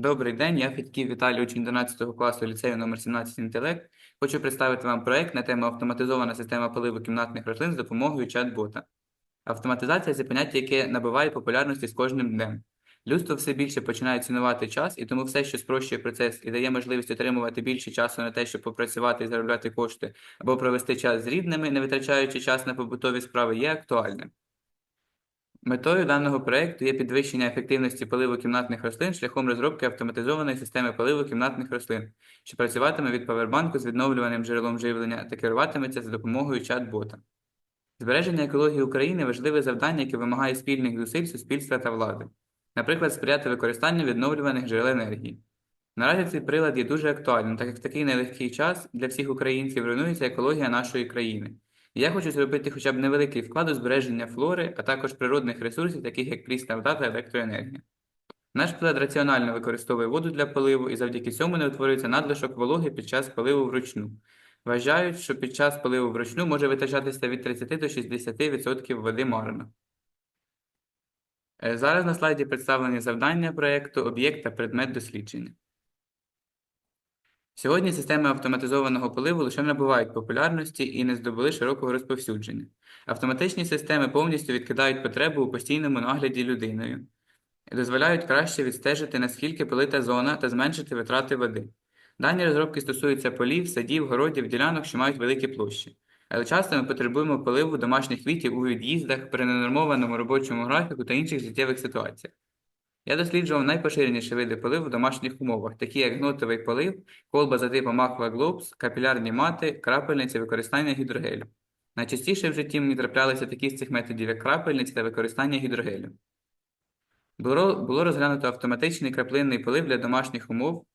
Добрий день, я Федьків Віталій, учень 11 класу ліцею номер 17 «Інтелект». Хочу представити вам проект на тему автоматизована система поливу кімнатних рослин з допомогою чат-бота. Автоматизація це поняття, яке набуває популярності з кожним днем. Людство все більше починає цінувати час, і тому все, що спрощує процес і дає можливість отримувати більше часу на те, щоб попрацювати і заробляти кошти, або провести час з рідними, не витрачаючи час на побутові справи, є актуальним. Метою даного проекту є підвищення ефективності поливу кімнатних рослин шляхом розробки автоматизованої системи поливу кімнатних рослин, що працюватиме від павербанку з відновлюваним джерелом живлення та керуватиметься за допомогою чат-бота. Збереження екології України важливе завдання, яке вимагає спільних зусиль суспільства та влади, наприклад, сприяти використанню відновлюваних джерел енергії. Наразі цей прилад є дуже актуальним, так як в такий нелегкий час для всіх українців руйнується екологія нашої країни. Я хочу зробити хоча б невеликий вклад у збереження флори, а також природних ресурсів, таких як прісна вода та електроенергія. Наш прилад раціонально використовує воду для поливу і завдяки цьому не утворюється надлишок вологи під час поливу вручну. Вважають, що під час поливу вручну може витрачатися від 30 до 60% води марно. Е, Зараз на слайді представлені завдання проєкту, об'єкт та предмет дослідження. Сьогодні системи автоматизованого поливу лише набувають популярності і не здобули широкого розповсюдження. Автоматичні системи повністю відкидають потребу у постійному нагляді людиною дозволяють краще відстежити, наскільки полита зона та зменшити витрати води. Дані розробки стосуються полів, садів, городів, ділянок, що мають великі площі. Але часто ми потребуємо поливу домашніх квітів у від'їздах, при ненормованому робочому графіку та інших життєвих ситуаціях. Я досліджував найпоширеніші види поливу в домашніх умовах, такі як гнотовий полив, колба за типом Globes, капілярні мати, крапельниці, використання гідрогелю. Найчастіше в житті мені траплялися такі з цих методів, як крапельниці та використання гідрогелю. Було, було розглянуто автоматичний краплинний полив для домашніх умов.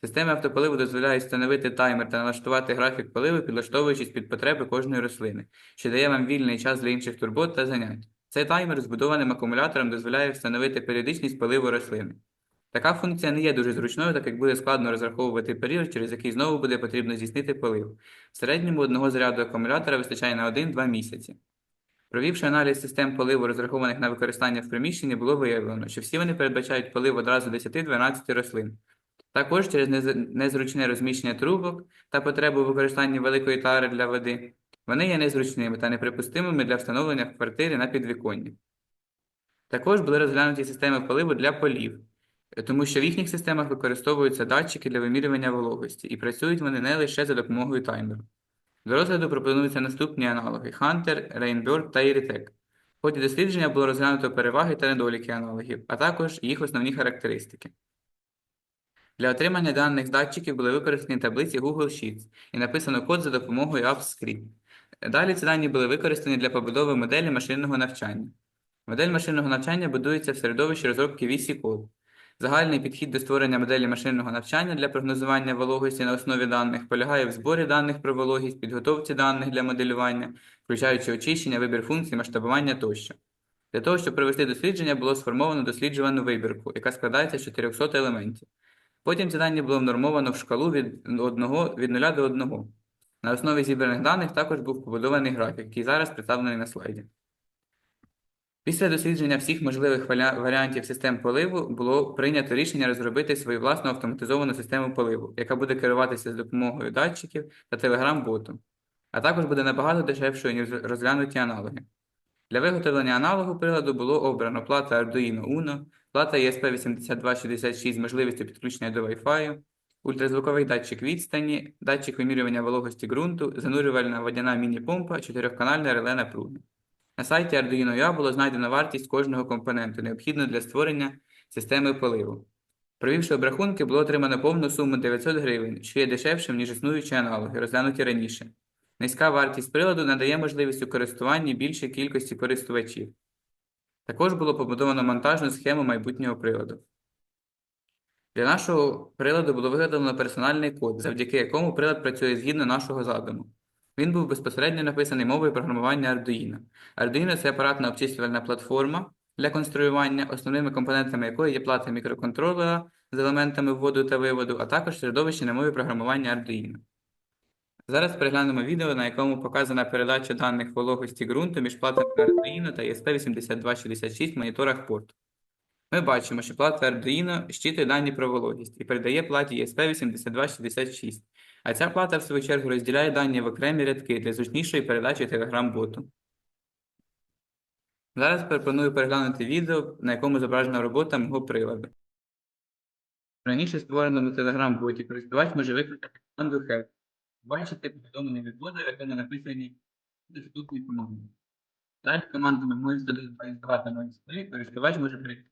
Системи автополиву дозволяють встановити таймер та налаштувати графік поливу, підлаштовуючись під потреби кожної рослини, що дає вам вільний час для інших турбот та занять. Цей таймер з збудованим акумулятором дозволяє встановити періодичність поливу рослини. Така функція не є дуже зручною, так як буде складно розраховувати період, через який знову буде потрібно здійснити полив. В середньому одного заряду акумулятора вистачає на 1-2 місяці. Провівши аналіз систем поливу, розрахованих на використання в приміщенні, було виявлено, що всі вони передбачають полив одразу 10-12 рослин. Також через незручне розміщення трубок та потребу у використанні великої тари для води, вони є незручними та неприпустимими для встановлення в квартирі на підвіконні. Також були розглянуті системи поливу для полів, тому що в їхніх системах використовуються датчики для вимірювання вологості, і працюють вони не лише за допомогою таймеру. До розгляду пропонуються наступні аналоги Hunter, Rainbird та Iritec. В ході дослідження було розглянуто переваги та недоліки аналогів, а також їх основні характеристики. Для отримання даних з датчиків були використані таблиці Google Sheets і написано код за допомогою AppScript. Далі ці дані були використані для побудови моделі машинного навчання. Модель машинного навчання будується в середовищі розробки VC-Code. Загальний підхід до створення моделі машинного навчання для прогнозування вологості на основі даних полягає в зборі даних про вологість, підготовці даних для моделювання, включаючи очищення, вибір функцій, масштабування тощо. Для того, щоб провести дослідження, було сформовано досліджувану вибірку, яка складається з 400 елементів. Потім ці дані було внормовано в шкалу від, 1, від 0 до 1. На основі зібраних даних також був побудований графік, який зараз представлений на слайді. Після дослідження всіх можливих варіантів систем поливу було прийнято рішення розробити свою власну автоматизовану систему поливу, яка буде керуватися з допомогою датчиків та телеграм-ботом, а також буде набагато дешевшою, ніж розглянуті аналоги. Для виготовлення аналогу приладу було обрано плата Arduino Uno, плата ESP8266 з можливістю підключення до Wi-Fi, ультразвуковий датчик відстані, датчик вимірювання вологості ґрунту, занурювальна водяна міні-помпа, чотирьохканальне реле напруги. На сайті Arduino UA було знайдено вартість кожного компоненту, необхідного для створення системи поливу. Провівши обрахунки, було отримано повну суму 900 гривень, що є дешевшим, ніж існуючі аналоги, розглянуті раніше. Низька вартість приладу надає можливість у користуванні більшій кількості користувачів. Також було побудовано монтажну схему майбутнього приладу. Для нашого приладу було виготовлено персональний код, завдяки якому прилад працює згідно нашого задуму. Він був безпосередньо написаний мовою програмування Arduino. Arduino – це апаратна обчислювальна платформа для конструювання, основними компонентами якої є плата мікроконтролера з елементами вводу та виводу, а також середовище на мові програмування Arduino. Зараз переглянемо відео, на якому показана передача даних вологості ґрунту між платами Arduino та ESP8266 в моніторах порту. Ми бачимо, що плата Arduino щитує дані про вологість і передає платі ESP8266. А ця плата, в свою чергу, розділяє дані в окремі рядки для зручнішої передачі Telegram-боту. Зараз пропоную переглянути відео, на якому зображена робота мого приладу. Раніше створеному Telegram-боті користувач може викликати команду help. Бачите повідомлення від бота, яке не написані доступні команди. Далі командами можете здавати на історії, користувач може перейти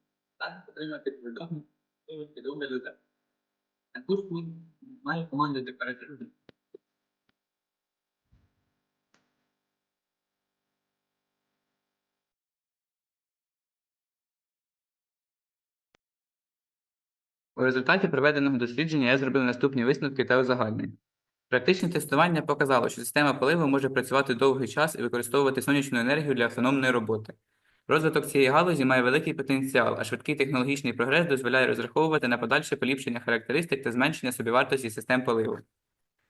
обмінюватиме 3 здійснює буде переменшена. Можна виявити команду фото і отримати фото з якісь поданих судом. Так, отримати повідомлення, вивести до огляду та таку ж має команда декларативна. У результаті проведеного дослідження я зробив наступні висновки та узагальнення. Практичне тестування показало, що система поливу може працювати довгий час і використовувати сонячну енергію для автономної роботи. Розвиток цієї галузі має великий потенціал, а швидкий технологічний прогрес дозволяє розраховувати на подальше поліпшення характеристик та зменшення собівартості систем поливу.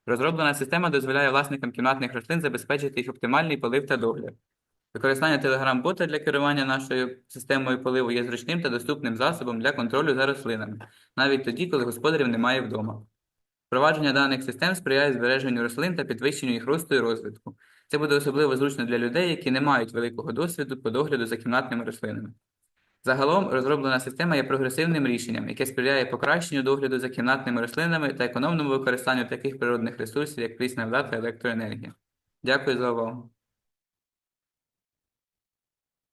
Розроблена система дозволяє власникам кімнатних рослин забезпечити їх оптимальний полив та догляд. Використання Telegram-бота для керування нашою системою поливу є зручним та доступним засобом для контролю за рослинами, навіть тоді, коли господарів немає вдома. Впровадження даних систем сприяє збереженню рослин та підвищенню їх росту і розвитку. Це буде особливо зручно для людей, які не мають великого досвіду по догляду за кімнатними рослинами. Загалом розроблена система є прогресивним рішенням, яке сприяє покращенню догляду за кімнатними рослинами та економному використанню таких природних ресурсів, як прісна вода та електроенергія. Дякую за увагу.